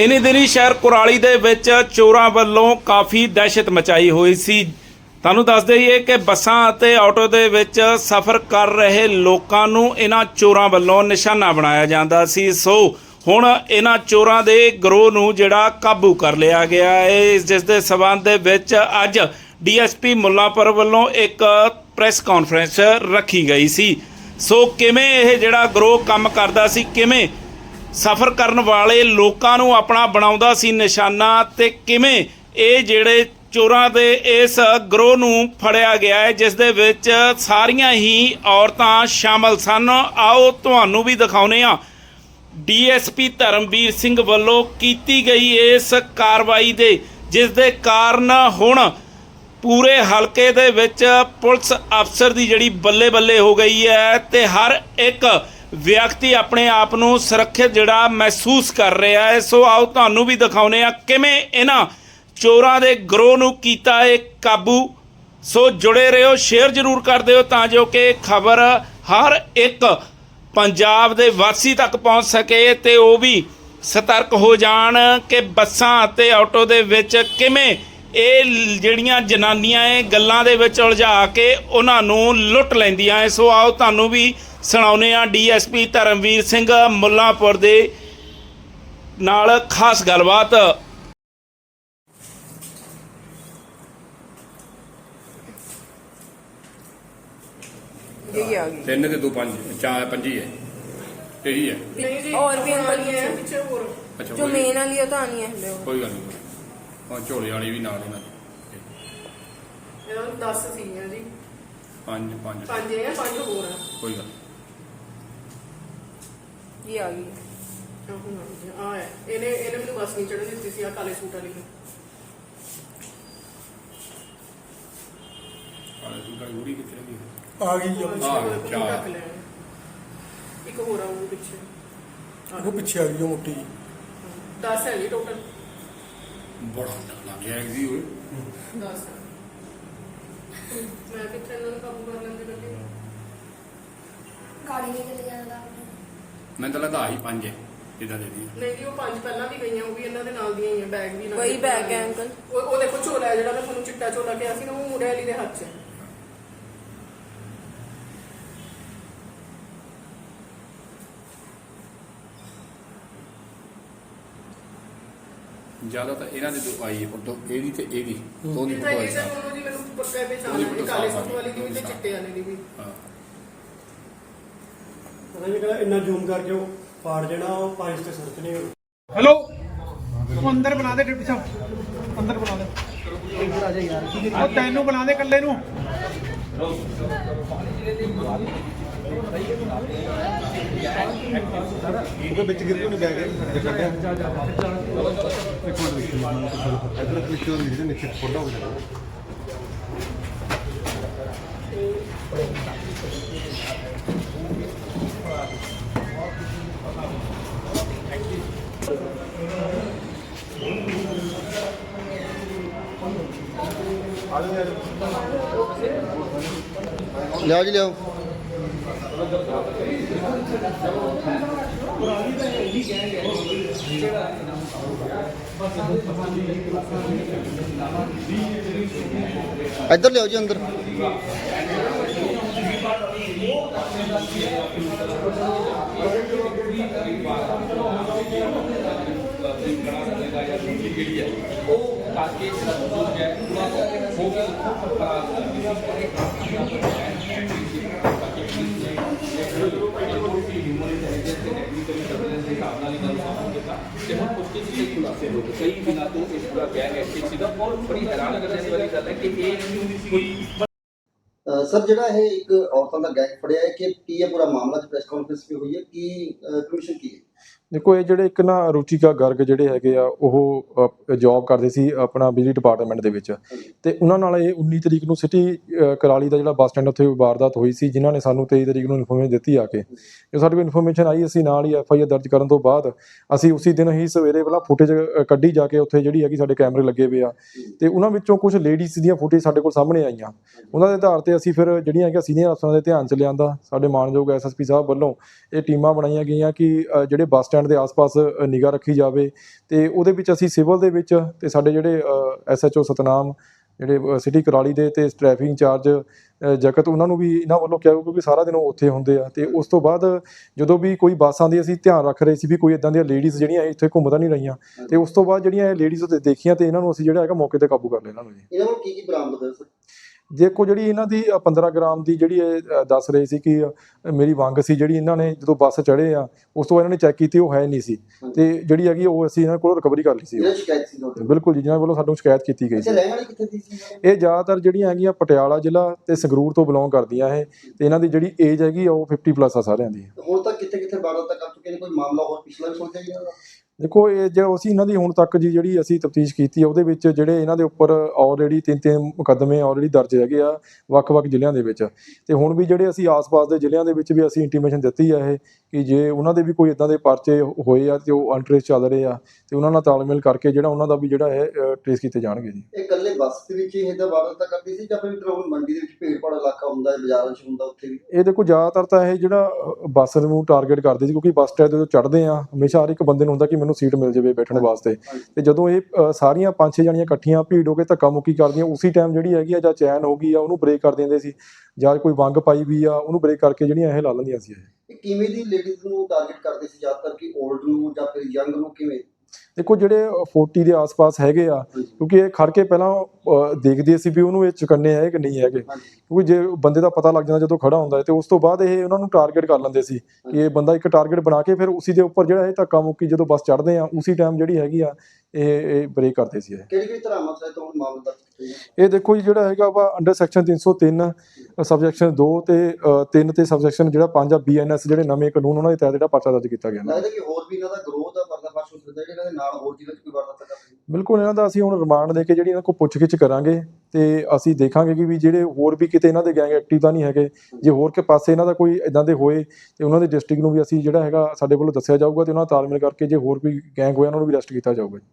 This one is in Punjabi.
ਇਨੀ ਦਿਨੀ ਸ਼ਹਿਰ ਕੁਰਾਲੀ ਦੇ ਵਿੱਚ ਚੋਰਾਂ ਵੱਲੋਂ ਕਾਫੀ ਦਹਿਸ਼ਤ ਮਚਾਈ ਹੋਈ ਸੀ। ਤੁਹਾਨੂੰ ਦੱਸ ਦਈਏ ਕਿ ਬੱਸਾਂ ਅਤੇ ਆਟੋ ਦੇ ਵਿੱਚ ਸਫ਼ਰ ਕਰ ਰਹੇ ਲੋਕਾਂ ਨੂੰ ਇਹਨਾਂ ਚੋਰਾਂ ਵੱਲੋਂ ਨਿਸ਼ਾਨਾ ਬਣਾਇਆ ਜਾਂਦਾ ਸੀ। ਸੋ ਹੁਣ ਇਹਨਾਂ ਚੋਰਾਂ ਦੇ ਗਰੋਹ ਨੂੰ ਜਿਹੜਾ ਕਾਬੂ ਕਰ ਲਿਆ ਗਿਆ ਹੈ। ਜਿਸ ਦੇ ਸਬੰਧ ਦੇ ਵਿੱਚ ਅੱਜ ਡੀਐਸਪੀ ਮੁੱਲਾਪੁਰ ਵੱਲੋਂ ਇੱਕ ਪ੍ਰੈਸ ਕਾਨਫਰੰਸ ਰੱਖੀ ਗਈ ਸੀ। ਸੋ ਕਿਵੇਂ ਇਹ ਜਿਹੜਾ ਗਰੋਹ ਕੰਮ ਕਰਦਾ ਸੀ, ਕਿਵੇਂ ਸਫ਼ਰ ਕਰਨ ਵਾਲੇ ਲੋਕਾਂ ਨੂੰ ਆਪਣਾ ਬਣਾਉਂਦਾ ਸੀ ਨਿਸ਼ਾਨਾ ਤੇ ਕਿਵੇਂ ਇਹ ਜਿਹੜੇ ਚੋਰਾਂ ਦੇ ਇਸ ਗਰੋਹ ਨੂੰ ਫੜਿਆ ਗਿਆ ਹੈ, ਜਿਸ ਦੇ ਵਿੱਚ ਸਾਰੀਆਂ ਹੀ ਔਰਤਾਂ ਸ਼ਾਮਲ ਸਨ। ਆਓ ਤੁਹਾਨੂੰ ਵੀ ਦਿਖਾਉਨੇ ਆ ਡੀਐਸਪੀ ਧਰਮਵੀਰ ਸਿੰਘ ਵੱਲੋਂ ਕੀਤੀ ਗਈ ਇਸ ਕਾਰਵਾਈ ਦੇ, ਜਿਸ ਦੇ ਕਾਰਨ ਹੁਣ ਪੂਰੇ ਹਲਕੇ ਦੇ ਵਿੱਚ ਪੁਲਿਸ ਅਫਸਰ ਦੀ ਜਿਹੜੀ ਬੱਲੇ ਬੱਲੇ ਹੋ ਗਈ ਹੈ ਤੇ ਹਰ ਇੱਕ ਵਿਅਕਤੀ ਆਪਣੇ ਆਪ ਨੂੰ ਸੁਰੱਖਿਅਤ ਜਿਹੜਾ ਮਹਿਸੂਸ ਕਰ ਰਿਹਾ ਹੈ। ਸੋ ਆਓ ਤੁਹਾਨੂੰ ਵੀ ਦਿਖਾਉਨੇ ਆ ਕਿਵੇਂ ਇਹਨਾਂ ਚੋਰਾਂ ਦੇ ਗਰੋਹ ਨੂੰ ਕੀਤਾ ਹੈ ਕਾਬੂ। ਸੋ ਜੁੜੇ ਰਹੋ, ਸ਼ੇਅਰ ਜ਼ਰੂਰ ਕਰ ਦਿਓ ਤਾਂ ਜੋ ਕਿ ਖਬਰ ਹਰ ਇੱਕ ਪੰਜਾਬ ਦੇ ਵਾਸੀ ਤੱਕ ਪਹੁੰਚ ਸਕੇ ਤੇ ਉਹ ਵੀ ਸਤਰਕ ਹੋ ਜਾਣ ਕਿ ਬੱਸਾਂ ਅਤੇ ਆਟੋ ਦੇ ਵਿੱਚ ਕਿਵੇਂ ਇਹ ਲ- ਜਿਹੜੀਆਂ ਜਨਾਨੀਆਂ ਇਹ ਗੱਲਾਂ ਦੇ ਵਿੱਚ ਉਲਝਾ ਕੇ ਉਹਨਾਂ ਨੂੰ ਲੁੱਟ ਲੈਂਦੀਆਂ ਐ ਸੋ ਆਓ ਤੁਹਾਨੂੰ ਵੀ ਸੁਣਾਉਨੇ ਆ ਡੀਐਸਪੀ ਧਰਮਵੀਰ ਸਿੰਘ ਮੁੱਲਾਂਪੁਰ ਦੇ ਨਾਲ ਖਾਸ ਗੱਲਬਾਤ यही आ गई ਤਿੰਨ ਤੇ ਦੋ ਪੰਜ ਚਾਰ ਪੰਜੀ ਹੈ ਇਹੀ ਹੈ और भी अंकल ਹੈ पीछे ਪਿੱਛੇ ਹੋਰ ਅੱਛਾ जो ਕੋਈ- मेन वाली है तो आनी है हमें वो। ਕੋਈ ਗੱਲ ਨਹੀਂ ਹਾਂ ਝੋਲੇ ਵਾਲੀ ਵੀ ਨਾਲ ਇਹਨਾਂ ਦੀ। ਇਹਨਾਂ ਨੂੰ 10 ਜੀ। ਪੰਜ ਪੰਜ। ਪੰਜ ਇਹ ਪੰਜ ਹੋਰ ਕੋਈ ਗੱਲ ਇਹ ਆ ਗਈ। ਆਹ ਆ ਇਹਨੇ ਇਹਨੇ ਮੈਨੂੰ ਬਸ ਨਹੀਂ ਚੜਨ ਦਿੱਤੀ ਸੀ ਆ ਕਾਲੇ ਸੂਟ ਵਾਲੀ। ਕਾਲੇ ਸੂਟਾਂ ਦੀ ਗੂੜੀ ਕਿੱਥੇ ਲੱਗੀ ਆ ਗਈ ਜੀ ਆਪਣੀ। ਆਹ, ਇੱਕ ਹੋਰ ਆਊਗੀ ਪਿੱਛੇ। ਉਹ ਪਿੱਛੇ ਆ ਗਈ ਉਹ ਮੋਟੀ বড় লাগে একদিন ওই ਮੈਂ ਕਿੱਥੇ ਇਹਨਾਂ ਨੂੰ ਕਾਬੂ ਮੈਂ ਤਾਂ ਲੱਗਾ ਹੀ ਪੰਜ ਹੈ ਦੇ ਦੀ ਨਹੀਂ ਉਹ ਪੰਜ ਪਹਿਲਾਂ ਵੀ ਗਈਆਂ ਉਹ ਵੀ ਇਹਨਾਂ ਦੇ ਨਾਲ ਦੀਆਂ ਹੀ ਆ ਬੈਗ ਵੀ ਨਾਲ ਉਹੀ ਬੈਗ ਹੈ ਉਹ ਦੇਖੋ ਝੋਲਾ ਜਿਹੜਾ ਮੈਂ ਤੁਹਾਨੂੰ ਚਿੱਟਾ ਝੋਲਾ ਕਿਹਾ ਸੀ ਨਾ ਉਹ ਮੁੰਡੇ ਵਾਲੀ ਦੇ ਹੱਥ 'ਚ। ਜ਼ਿਆਦਾ ਤਾਂ ਇਹਨਾਂ ਦੇ ਦੋ ਆਈ ਹੈ ਫੋਟੋ ਇਹਦੀ ਤੇ ਇਹਦੀ ਦੋਨੀ ਤਾਂ ਫੋਟੋ ਤਾਂ ਆਈ ਦੋਨੋਂ ਜੀ ਮੈਨੂੰ ਪੱਕਾ ਪਛਾਣ ਹੈ ਫੋਟੋ ਕਾਲੇ ਸਾਫ਼ ਸੂਟ ਵਾਲੀ ਦੀ ਵੀ ਤੇ। ਚਿੱਟੇ ਵਾਲੇ ਦੀ ਵੀ। ਹਾਂ। ਪਤਾ ਨਹੀਂ ਕਿਹੜਾ ਇੰਨਾ ਜ਼ੂਮ ਕਰਕੇ ਉਹ ਪਾੜ ਦੇਣਾ ਉਹ ਪੰਜ ਤੇ ਸੁਰਤ ਨਹੀਂ हेलो ਉਹ ਅੰਦਰ ਬਣਾ ਦੇ ਡਿਪਟੀ ਸਾਹਿਬ। ਅੰਦਰ ਬਣਾ ਦੇ। ਇੱਧਰ ਆ ਜਾ ਯਾਰ ਉਹ ਤੈਨੂੰ ਬਣਾ ਦੇ ਇਕੱਲੇ ਨੂੰ। ਉਹਦੇ ਵਿੱਚ ਗਿਰ ਨਹੀਂ ਬੈਗ ਕੱਢਿਆ ਇੱਕ ਮਿੰਟ ਦੇਖੋ ਇਧਰ ਕਲਿੱਕ ਕਰੋ ਜਿਹਦੇ ਨੀਚੇ ਫੋਟੋ ਹੋ ਜਾਣਾ ਲਿਆਓ ਜੀ, ਲਿਆਓ। ਇੱਧਰ ਲਿਆਓ ਜੀ ਅੰਦਰ ਤੇ ਹੁਣ ਪੁੱਛੇ ਸੀ ਕਿ ਖੁਲਾਸੇ ਹੋ ਗਏ। ਕਈ ਦਿਨਾਂ ਤੋਂ ਇਸ ਪੂਰਾ ਗੈਂਗ ਐਕਟਿਵ ਸੀਗਾ ਔਰ ਬੜੀ ਹੈਰਾਨ ਕਰਨ ਵਾਲੀ ਗੱਲ ਹੈ ਸਰ, ਜਿਹੜਾ ਇਹ ਇੱਕ ਔਰਤਾਂ ਦਾ ਗੈਂਗ ਫੜਿਆ ਹੈ ਕਿ ਕੀ ਹੈ ਪੂਰਾ ਮਾਮਲਾ ਚ ਪ੍ਰੈਸ ਕਾਨਫਰੰਸ ਵੀ ਹੋਈ ਹੈ? ਕੀ ਕਮਿਸ਼ਨ ਕੀ ਹੈ? ਦੇਖੋ, ਇਹ ਜਿਹੜੇ ਇੱਕ ਨਾ ਰੁਚਿਕਾ ਗਰਗ ਜਿਹੜੇ ਹੈਗੇ ਆ, ਉਹ ਜੌਬ ਕਰਦੇ ਸੀ ਆਪਣਾ ਬਿਜਲੀ ਡਿਪਾਰਟਮੈਂਟ ਦੇ ਵਿੱਚ। ਤੇ ਉਹਨਾਂ ਨਾਲ ਇਹ 19 ਤਰੀਕ ਨੂੰ ਸਿਟੀ ਕਰਾਲੀ ਦਾ ਜਿਹੜਾ ਬੱਸ ਸਟੈਂਡ ਉੱਥੇ ਵਾਰਦਾਤ ਹੋਈ ਸੀ, ਜਿਨ੍ਹਾਂ ਨੇ ਸਾਨੂੰ 23 ਤਰੀਕ ਨੂੰ ਇਨਫੋਰਮੇਸ਼ਨ ਦਿੱਤੀ ਆ ਕੇ। ਜੋ ਸਾਡੇ ਕੋਲ ਇਨਫੋਰਮੇਸ਼ਨ ਆਈ, ਅਸੀਂ ਨਾਲ ਹੀ ਐਫ ਆਈ ਆਰ ਦਰਜ ਕਰਨ ਤੋਂ ਬਾਅਦ ਅਸੀਂ ਉਸੇ ਦਿਨ ਹੀ ਸਵੇਰੇ ਪਹਿਲਾਂ ਫੁਟੇਜ ਕੱਢੀ ਜਾ ਕੇ ਉੱਥੇ ਜਿਹੜੀ ਹੈਗੀ ਸਾਡੇ ਕੈਮਰੇ ਲੱਗੇ ਹੋਏ ਆ। ਤੇ ਉਹਨਾਂ ਵਿੱਚੋਂ ਕੁਝ ਲੇਡੀਜ਼ ਦੀਆਂ ਫੁਟੇਜ ਸਾਡੇ ਕੋਲ ਸਾਹਮਣੇ ਆਈਆਂ। ਉਹਨਾਂ ਦੇ ਆਧਾਰ ਤੇ ਅਸੀਂ ਫਿਰ ਜਿਹੜੀਆਂ ਹੈਗੀਆਂ ਸੀਨੀਅਰ ਅਫਸਰਾਂ ਦੇ ਧਿਆਨ ਚ ਲਿਆਂਦਾ, ਸਾਡੇ ਮਾਨਯੋਗ ਐਸਐਸਪੀ ਸਾਹਿਬ ਵੱਲੋਂ ਇਹ ਟੀਮਾਂ ਬਣਾਈਆਂ ਗਈਆਂ ਕਿ ਜਿਹੜੇ ਬੱਸ ਸਟੈਂਡ ਦੇ ਆਸ-ਪਾਸ ਨਿਗਾਹ ਰੱਖੀ ਜਾਵੇ ਤੇ ਉਹਦੇ ਵਿੱਚ ਅਸੀਂ ਸਿਵਲ ਦੇ ਵਿੱਚ ਤੇ ਸਾਡੇ ਜਿਹੜੇ ਐਸਐਚਓ ਸਤਨਾਮ, ਜਿਹੜੇ ਸਿਟੀ ਕਰਾਲੀ ਦੇ ਤੇ ਟ੍ਰੈਫਿਕ ਇੰਚਾਰਜ ਜਗਤ, ਉਹਨਾਂ ਨੂੰ ਵੀ ਇਹਨਾਂ ਵੱਲੋਂ ਕਿਹਾ ਕਿਉਂਕਿ ਸਾਰਾ ਦਿਨ ਉਹ ਉੱਥੇ ਹੁੰਦੇ ਆ ਤੇ ਉਸ ਤੋਂ ਬਾਅਦ ਜਦੋਂ ਵੀ ਕੋਈ ਬੱਸ ਆਉਂਦੀ ਅਸੀਂ ਧਿਆਨ ਰੱਖ ਰਹੇ ਸੀ ਵੀ ਕੋਈ ਇਦਾਂ ਦੀਆਂ ਲੇਡੀਜ਼ ਜਿਹੜੀਆਂ ਇੱਥੇ ਘੁੰਮਦਾ ਨਹੀਂ ਰਹੀਆਂ ਤੇ ਉਸ ਤੋਂ ਬਾਅਦ ਜਿਹੜੀਆਂ ਇਹ ਲੇਡੀਜ਼ ਉੱਤੇ ਦੇਖੀਆਂ ਤੇ ਇਹਨਾਂ ਨੂੰ ਅਸੀਂ ਜਿਹੜਾ ਹੈਗਾ ਮੌਕੇ ਤੇ ਕਾਬੂ ਕਰ ਲਿਆ ਇਹਨਾਂ ਨੂੰ ਜੀ। ਇਹਨਾਂ ਕੋਲ ਕੀ ਕੀ ਬਰਾਮਦ ਹੋਇਆ, ਸਰ? ਦੇਖੋ ਜਿਹੜੀ ਇਹਨਾਂ ਦੀ ਅ, 15 ਗ੍ਰਾਮ ਦੀ ਜਿਹੜੀ ਇਹ ਦੱਸ ਰਹੇ ਸੀ ਕਿ ਮੇਰੀ ਵੰਗ ਸੀ ਜਿਹੜੀ ਇਹਨਾਂ ਨੇ ਜਦੋਂ ਬੱਸ ਚੜ੍ਹੇ ਆ ਉਸ ਤੋਂ ਇਹਨਾਂ ਨੇ ਚੈੱਕ ਕੀਤੀ ਉਹ ਹੈ ਨਹੀਂ ਸੀ। ਤੇ ਜਿਹੜੀ ਹੈਗੀ ਉਹ ਅਸੀਂ ਇਹਨਾਂ ਕੋਲੋਂ ਰਿਕਵਰੀ ਕਰ ਲਈ ਸੀ। ਇਹਨਾਂ ਸ਼ਿਕਾਇਤ ਸੀ ਤੁਹਾਡੇ ਬਿਲਕੁਲ ਜੀ ਜਿਹਨਾਂ ਵੱਲੋਂ ਸਾਨੂੰ ਸ਼ਿਕਾਇਤ ਕੀਤੀ ਗਈ ਅੱਛਾ ਸੀ ਰਹਿਣ ਵਾਲੀ ਕਿੱਥੇ ਦੀ ਸੀ ਇਹ ਜ਼ਿਆਦਾਤਰ ਜਿਹੜੀਆਂ ਹੈਗੀਆਂ ਪਟਿਆਲਾ ਜ਼ਿਲ੍ਹਾ ਤੇ ਸੰਗਰੂਰ ਤੋਂ ਬਿਲੋਂਗ ਕਰਦੀਆਂ ਇਹ। ਤੇ ਇਹਨਾਂ ਦੀ ਜਿਹੜੀ ਏਜ ਹੈਗੀ ਆ ਉਹ 50 ਪਲੱਸ ਆ ਸਾਰਿਆਂ ਦੀ। ਹੁਣ ਤੱਕ ਕਿੱਥੇ ਕਿੱਥੇ ਕਰ ਚੁੱਕੇ ਨੇ? ਕੋਈ ਮਾਮਲਾ ਹੋਰ ਪਿਛਲਾ ਵੀ ਸੁਣਿਆ ਜੀ ਦੇਖੋ ਇਹ ਜੋ ਅਸੀਂ ਇਹਨਾਂ ਦੀ ਹੁਣ ਤੱਕ ਜੀ ਜਿਹੜੀ ਅਸੀਂ ਤਫਤੀਸ਼ ਕੀਤੀ ਆ ਉਹਦੇ ਵਿੱਚ ਜਿਹੜੇ ਇਹਨਾਂ ਦੇ ਉੱਪਰ ਆਲਰੇਡੀ ਤਿੰਨ ਤਿੰਨ ਮੁਕੱਦਮੇ ਆਲਰੇਡੀ ਦਰਜ ਹੈਗੇ ਆ ਵੱਖ-ਵੱਖ ਜ਼ਿਲ੍ਹਿਆਂ ਦੇ ਵਿੱਚ। ਤੇ ਹੁਣ ਵੀ ਜਿਹੜੇ ਅਸੀਂ ਆਸ-ਪਾਸ ਦੇ ਜ਼ਿਲ੍ਹਿਆਂ ਦੇ ਵਿੱਚ ਵੀ ਅਸੀਂ ਇੰਟੀਮੇਸ਼ਨ ਦਿੱਤੀ ਆ ਇਹ ਕਿ ਜੇ ਉਹਨਾਂ ਦੇ ਵੀ ਕੋਈ ਇਦਾਂ ਦੇ ਪਰਚੇ ਹੋਏ ਆ ਤੇ ਉਹ ਅਨਟ੍ਰੇਸ ਚੱਲ ਰਹੇ ਆ ਤੇ ਉਹਨਾਂ ਨਾਲ ਤਾਲਮੇਲ ਕਰਕੇ ਜਿਹੜਾ ਉਹਨਾਂ ਦਾ ਵੀ ਜਿਹੜਾ ਹੈ ਟ੍ਰੇਸ ਕੀਤੇ ਜਾਣਗੇ ਜੀ। ਇਹ ਇਕੱਲੇ ਬੱਸ ਦੇ ਵਿੱਚ ਹੀ ਇਹਦਾ ਵਾਰਦਾਤ ਕਰਦੀ ਸੀ ਜਾਂ ਫਿਰ ਹੁਣ ਮੰਡੀ ਦੇ ਵਿੱਚ ਭੀੜ ਭਾੜ ਇਲਾਕਾ ਹੁੰਦਾ ਹੈ ਬਾਜ਼ਾਰਾਂ 'ਚ ਹੁੰਦਾ ਉੱਥੇ ਵੀ? ਇਹ ਦੇਖੋ ਜ਼ਿਆਦਾਤਰ ਤਾਂ ਇਹ ਜਿਹੜਾ ਬੱਸ ਨੂੰ ਟਾਰਗੇਟ ਕਰਦੇ ਸੀ ਕਿਉਂਕਿ ਬੱਸ ਸਟੈਂਡ ਤੇ ਜਦੋਂ ਚੜ੍ਹਦੇ ਆ ਹਮੇਸ਼ਾ ਹਰ ਇੱਕ ਬੰਦੇ ਨੂੰ ਹੁੰਦਾ ਕਿ ਮੈਨੂੰ ਸੀਟ ਮਿਲ ਜਾਵੇ ਬੈਠਣ ਵਾਸਤੇ। ਤੇ ਜਦੋਂ ਇਹ ਅ, ਸਾਰੀਆਂ ਪੰਜ ਛੇ ਜਣੀਆਂ ਇਕੱਠੀਆਂ ਭੀੜ ਹੋ ਕੇ ਧੱਕਾ ਮੁੱਕੀ ਕਰਦੀਆਂ ਉਸੇ ਟਾਈਮ ਜਿਹੜੀ ਹੈਗੀ ਆ ਜਾਂ ਚੈਨ ਹੋ ਗਈ ਆ ਉਹਨੂੰ ਬ੍ਰੇਕ ਕਰ ਦਿੰਦੇ ਸੀ। ਜਾਂ ਕੋਈ ਵੰਗ ਪਾਈ ਵੀ ਆ ਉਹਨੂੰ ਬ੍ਰੇਕ ਕਰਕੇ ਜਿਹੜੀਆਂ ਇਹ ਲਾ ਲੈਂਦੀਆਂ ਸੀ ਇਹ। ਇਹ ਕਿਵੇਂ ਦੀ ਲੇਡੀਜ਼ ਨੂੰ ਟਾਰਗੇਟ ਕਰਦੇ ਸੀ ਜ਼ਿਆਦਾਤਰ ਕਿ 올ਡ ਨੂੰ ਜਾਂ ਫਿਰ ਯੰਗ ਨੂੰ ਕਿਵੇਂ? ਦੇਖੋ ਜਿਹੜੇ 40 ਦੇ ਆਸ-ਪਾਸ ਹੈਗੇ ਆ ਕਿਉਂਕਿ ਇਹ ਖੜ ਕੇ ਪਹਿਲਾਂ ਦੇਖਦੇ ਸੀ ਵੀ ਉਹਨੂੰ ਇਹ ਚੁਕੰਨੇ ਹੈ ਕਿ ਨਹੀਂ ਹੈਗੇ। ਕਿਉਂਕਿ ਜੇ ਬੰਦੇ ਦਾ ਪਤਾ ਲੱਗ ਜਾਂਦਾ ਜਦੋਂ ਖੜਾ ਹੁੰਦਾ ਹੈ ਤੇ ਉਸ ਤੋਂ ਬਾਅਦ ਇਹ ਉਹਨਾਂ ਨੂੰ ਟਾਰਗੇਟ ਕਰ ਲੈਂਦੇ ਸੀ ਕਿ ਇਹ ਬੰਦਾ ਇੱਕ ਟਾਰਗੇਟ ਬਣਾ ਕੇ ਫਿਰ ਉਸੇ ਦੇ ਉੱਪਰ ਜਿਹੜਾ ਇਹ ਧੱਕਾ ਮੁੱਕੀ ਜਦੋਂ ਬੱਸ ਚੜ੍ਹਦੇ ਆ ਉਸੇ ਟਾਈਮ ਜਿਹੜੀ ਹੈਗੀ ਆ ਇਹ ਇਹ ਬ੍ਰੇਕ ਕਰਦੇ ਸੀ ਇਹ। ਕਿਹੜੀ ਕਿਹੜੀ ਤਰ੍ਹਾਂ ਮਸਲੇ ਤੋਂ ਹੁਣ ਮਾਮਲਾ ਦਰਜ ਕੀਤਾ ਜੀ ਇਹ ਦੇਖੋ ਜੀ ਜਿਹੜਾ ਹੈਗਾ ਵਾ ਅੰਡਰ ਸੈਕਸ਼ਨ 303 ਸਬਜੈਕਸ਼ਨ 2 ਤੇ 3 ਤੇ ਸਬਜੈਕਸ਼ਨ ਜਿਹੜਾ 5 ਆ ਬੀਐਨਐਸ ਜਿਹੜੇ ਨਵੇਂ ਕਾਨੂੰਨ ਉਹਨਾਂ ਦੇ ਤਹਿਤ ਜਿਹੜਾ ਪਰਚਾ ਦਰਜ ਕੀਤਾ ਗਿਆ। ਲੱਗਦਾ ਕਿ ਹੋਰ ਵੀ ਇਹਨਾਂ ਦਾ ਗਰੋਥ ਦਾ ਪਰਦਾਫਾਸ਼ ਹੋ ਸਕਦਾ ਹੈ ਨਾਲ ਹੋਰ ਜ਼ਿਲ੍ਹੇ 'ਚ ਕੋਈ ਵਾਰਦਾਤ ਕਰਦੇ ਬਿਲਕੁਲ, ਇਹਨਾਂ ਦਾ ਅਸੀਂ ਹੁਣ ਰਿਮਾਂਡ ਦੇ ਕੇ ਜਿਹੜੀ ਇਹਨਾਂ ਕੋਲ ਪੁੱਛਗਿੱਛ ਕਰਾਂਗੇ ਤੇ ਅਸੀਂ ਦੇਖਾਂਗੇ ਕਿ ਵੀ ਜਿਹੜੇ ਹੋਰ ਵੀ ਕਿਤੇ ਇਹਨਾਂ ਦੇ ਗੈਂਗ ਐਕਟਿਵ ਤਾਂ ਨਹੀਂ ਹੈਗੇ, ਜੇ ਹੋਰ ਕੇ ਪਾਸੇ ਇਹਨਾਂ ਦਾ ਕੋਈ ਇਦਾਂ ਦੇ ਹੋਏ ਤੇ ਉਹਨਾਂ ਦੇ ਡਿਸਟ੍ਰਿਕਟ ਨੂੰ ਵੀ ਅਸੀਂ ਜਿਹੜਾ ਹੈਗਾ ਸਾਡੇ ਵੱਲੋਂ ਦੱਸਿਆ ਜਾਊਗਾ ਤੇ ਉਹਨਾਂ ਨਾਲ ਤਾਲਮੇਲ ਕਰਕੇ ਜੇ ਹੋਰ ਕੋਈ ਗੈਂਗ ਹੋਇਆ, ਉਹਨਾਂ ਨੂੰ ਵੀ ਅਰੈਸਟ ਕੀਤਾ ਜਾਊਗਾ ਜੀ।